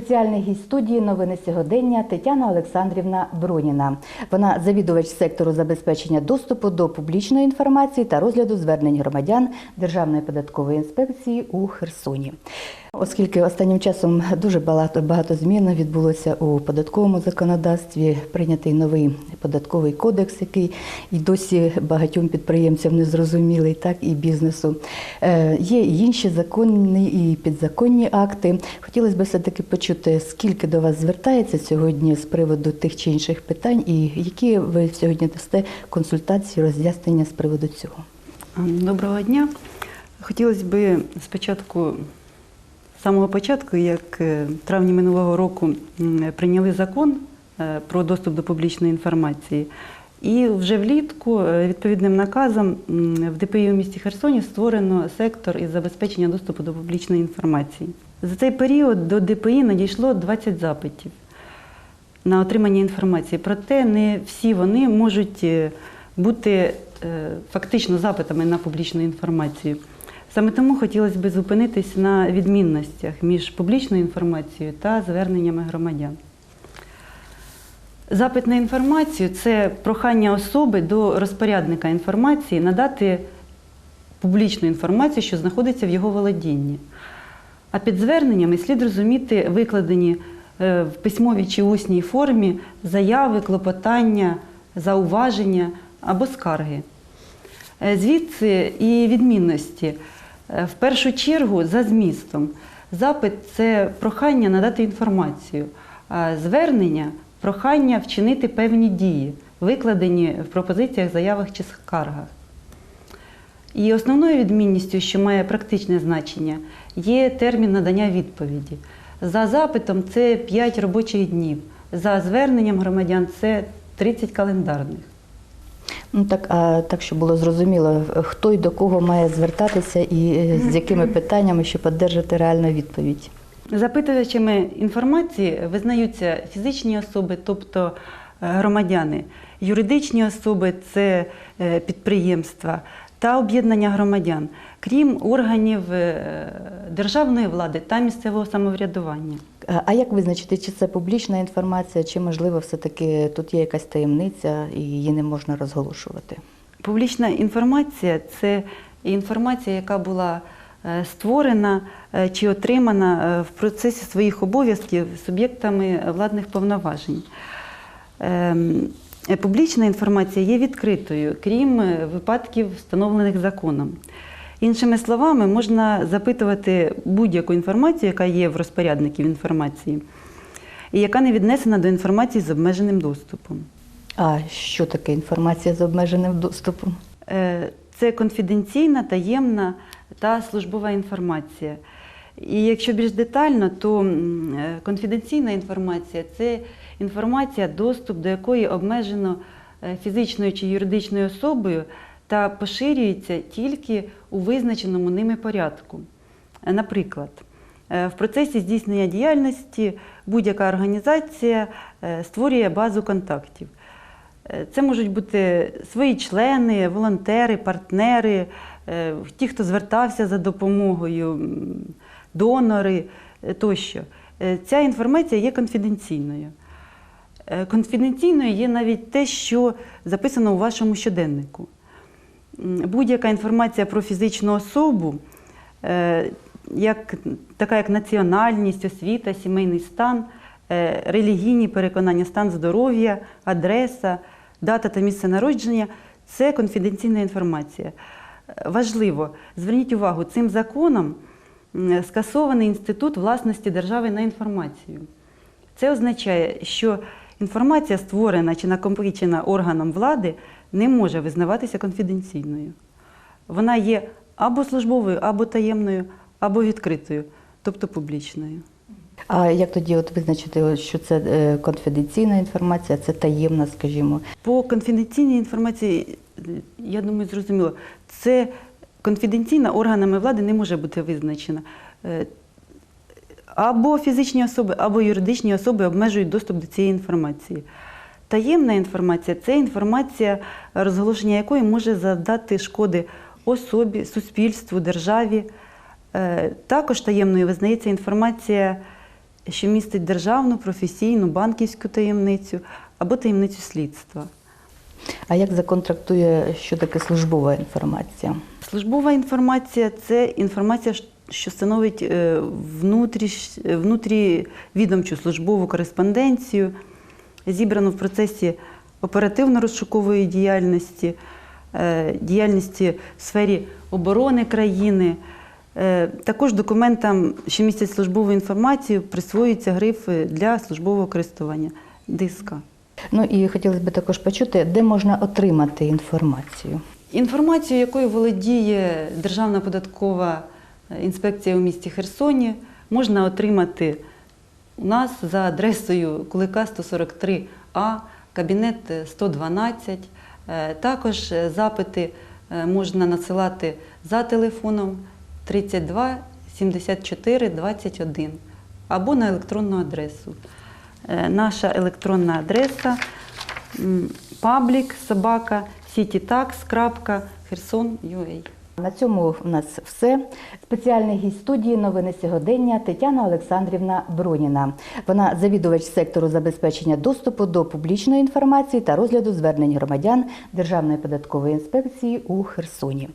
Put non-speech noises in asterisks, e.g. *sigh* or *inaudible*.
Спеціальний гість студії новини сьогодення Тетяна Олександрівна Броніна. Вона завідувач сектору забезпечення доступу до публічної інформації та розгляду звернень громадян Державної податкової інспекції у Херсоні. Оскільки останнім часом дуже багато, багато змін відбулося у податковому законодавстві, прийнятий новий податковий кодекс, який і досі багатьом підприємцям не зрозумілий, так і бізнесу. Е, є і інші законні і підзаконні акти. Хотілося б все-таки почути, скільки до вас звертається сьогодні з приводу тих чи інших питань, і які ви сьогодні дасте консультації, роз'яснення з приводу цього. Доброго дня. Хотілося б спочатку, з самого початку, як е, в травні минулого року прийняли закон е, про доступ до публічної інформації. І вже влітку е, відповідним наказом в ДПІ у місті Херсоні створено сектор із забезпечення доступу до публічної інформації. За цей період до ДПІ надійшло 20 запитів на отримання інформації. Проте не всі вони можуть е, бути е, фактично запитами на публічну інформацію. Саме тому хотілося б зупинитись на відмінностях між публічною інформацією та зверненнями громадян. Запит на інформацію це прохання особи до розпорядника інформації надати публічну інформацію, що знаходиться в його володінні. А під зверненнями слід розуміти викладені е, в письмовій чи усній формі заяви, клопотання, зауваження або скарги. Е, Звідси і відмінності. Е, В першу чергу за змістом. Запит це прохання надати інформацію, а звернення прохання вчинити певні дії, викладені в пропозиціях, заявах чи скаргах. І основною відмінністю, що має практичне значення, є термін надання відповіді. За запитом це 5 робочих днів, за зверненням громадян це 30 календарних. Ну так, а так, щоб було зрозуміло, хто і до кого має звертатися і е, з якими *clears throat* питаннями, щоб одержати реальну відповідь. Запитувачами інформації визнаються фізичні особи, тобто е, громадяни, юридичні особи це е, підприємства та об'єднання громадян, крім органів е, державної влади та місцевого самоврядування. А як визначити, чи це публічна інформація, чи можливо все-таки тут є якась таємниця і її не можна розголошувати? Публічна інформація це інформація, яка була створена е, чи отримана е, в процесі своїх обов'язків суб'єктами владних повноважень. Ем, е, Публічна інформація є відкритою, крім е, випадків, встановлених законом. Іншими словами, можна запитувати будь-яку інформацію, яка є в розпорядників інформації, і яка не віднесена до інформації з обмеженим доступом. А що таке інформація з обмеженим доступом? Е, Це конфіденційна, таємна та службова інформація. І якщо більш детально, то е, конфіденційна інформація це інформація, доступ до якої обмежено е, фізичною чи юридичною особою та поширюється тільки у визначеному ними порядку. Е, Наприклад, в процесі здійснення діяльності будь-яка організація створює базу контактів. Е, Це можуть бути свої члени, волонтери, партнери, е, ті, хто звертався за допомогою, донори е, тощо. Ця інформація є конфіденційною. Конфіденційною є навіть те, що записано у вашому щоденнику. Будь-яка інформація про фізичну особу, як, така як національність, освіта, сімейний стан, релігійні переконання, стан здоров'я, адреса, дата та місце народження це конфіденційна інформація. Е, Важливо, зверніть увагу, цим законом скасований інститут власності держави на інформацію. Це означає, що інформація, створена чи накопичена органом влади, не може визнаватися конфіденційною. Вона є або службовою, або таємною, або відкритою, тобто публічною. А як тоді от визначити, що це е, конфіденційна інформація, це таємна, скажімо? По конфіденційній інформації, я думаю, зрозуміло, це конфіденційна органами влади не може бути визначена. Е, Або фізичні особи, або юридичні особи обмежують доступ до цієї інформації. Таємна інформація це інформація, розголошення якої може завдати шкоди особі, суспільству, державі. Е, Також таємною визнається інформація, що містить державну, професійну, банківську таємницю або таємницю слідства. А як закон трактує, що таке службова інформація? Службова інформація це інформація, що становить е, внутріш, е, службову кореспонденцію, зібрану в процесі оперативно-розшукової діяльності, е, діяльності в сфері оборони країни. Е, Також документам, що містять службову інформацію, присвоюються грифи для службового користування ДСК. Ну і хотілося б також почути, де можна отримати інформацію. Інформацію, якою володіє Державна податкова інспекція у місті Херсоні, можна отримати у нас за адресою Кулика 143А, кабінет 112. Е, Також е, запити е, можна надсилати за телефоном 32 74 21 або на електронну адресу. Е, Наша електронна адреса public собака citytax.kherson.ua. На цьому у нас все. Спеціальний гість студії новини сьогодення Тетяна Олександрівна Броніна. Вона завідувач сектору забезпечення доступу до публічної інформації та розгляду звернень громадян Державної податкової інспекції у Херсоні.